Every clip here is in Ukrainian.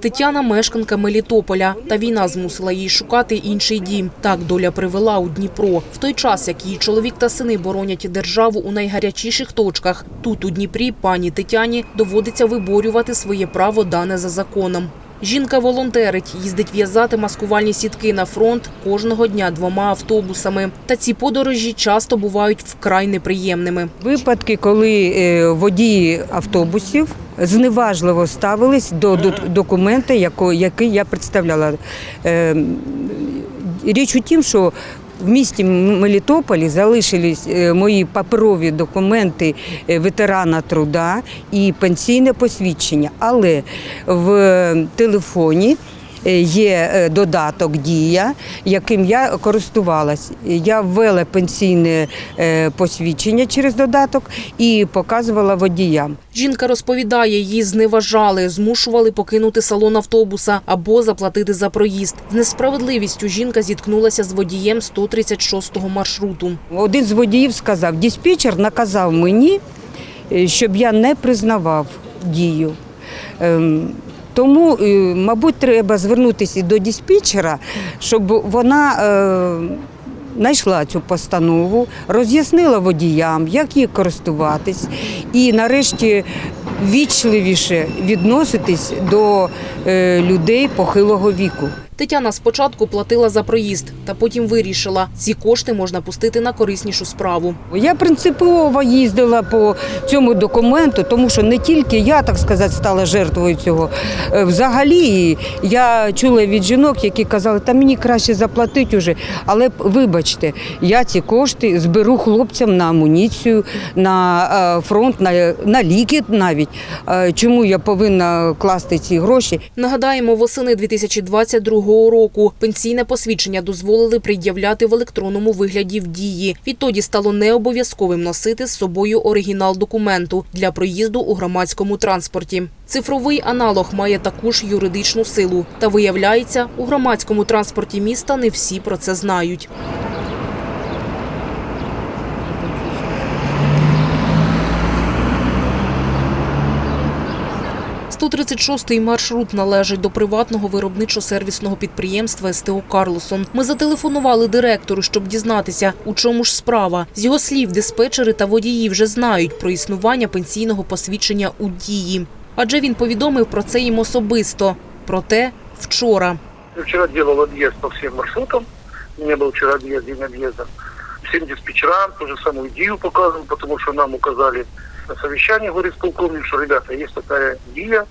Тетяна мешканка Мелітополя, та війна змусила її шукати інший дім. Так доля привела у Дніпро. В той час, як її чоловік та сини боронять державу у найгарячіших точках, тут у Дніпрі пані Тетяні доводиться виборювати своє право дане за законом. Жінка волонтерить, їздить в'язати маскувальні сітки на фронт кожного дня двома автобусами. Та ці подорожі часто бувають вкрай неприємними. Випадки, коли е, водії автобусів зневажливо ставились до до- документа, який я представляла. Е, Річ у тім, що в місті Мелітополі залишились е, мої паперові документи е, ветерана труда і пенсійне посвідчення. Але в телефоні є е, додаток Дія, яким я користувалась. Я ввела пенсійне е, посвідчення через додаток і показувала водіям. Жінка розповідає, її зневажали, змушували покинути салон автобуса або заплатити за проїзд. З несправедливістю жінка зіткнулася з водієм 136-го маршруту. Один з водіїв сказав, диспетчер наказав мені, е, щоб я не признавав дію. Тому, е, мабуть, треба звернутися до диспетчера, щоб вона е, знайшла цю постанову, роз'яснила водіям, як її користуватись, і нарешті вічливіше відноситись до е, людей похилого віку. Тетяна спочатку платила за проїзд, та потім вирішила, ці кошти можна пустити на кориснішу справу. Я принципово їздила по цьому документу, тому що не тільки я, так сказати, стала жертвою цього. Е, Взагалі я чула від жінок, які казали, та мені краще заплатити вже. Але вибачте, я ці кошти зберу хлопцям на амуніцію, на е, фронт, на, на ліки навіть. Е, Чому я повинна класти ці гроші? Нагадаємо, восени 2022 року пенсійне посвідчення дозволили пред'являти в електронному вигляді в дії. Відтоді стало необов'язковим носити з собою оригінал документу для проїзду у громадському транспорті. Цифровий аналог має таку ж юридичну силу. Та виявляється, у громадському транспорті міста не всі про це знають. – 136-й маршрут належить до приватного виробничо-сервісного підприємства СТО «Карлосон». Ми зателефонували директору, щоб дізнатися, у чому ж справа. З його слів, диспетчери та водії вже знають про існування пенсійного посвідчення у дії. Адже він повідомив про це їм особисто. Проте вчора. Я вчера делал объезд по всем маршрутам. У меня был вчера объезд, день объезда. Всем диспетчерам ту же самую идею показывал, потому что нам указали На совещании, говорит полковник, что, ребята, есть такая идея,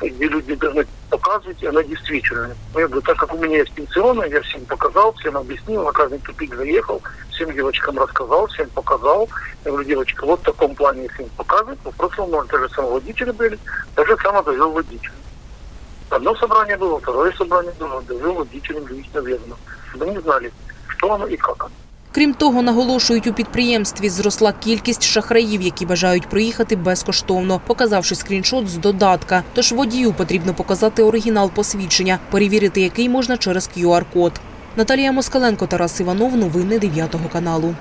где люди должны показывать, и она действительно. Ну, Я говорю, так как у меня есть пенсионная, я всем показал, всем объяснил, на каждый тупик заехал, всем девочкам рассказал, всем показал. Я говорю, девочка, вот в таком плане я всем показывать. В прошлом, может, даже самые водители были, даже сам довел водителя. Одно собрание было, второе собрание было, довел водителям лично верно. Чтобы они знали, что оно и как оно. Крім того, наголошують, у підприємстві зросла кількість шахраїв, які бажають проїхати безкоштовно, показавши скріншот з додатка. Тож водію потрібно показати оригінал посвідчення, перевірити який можна через QR-код. Наталія Москаленко, Тарас Іванов. Новини 9 каналу.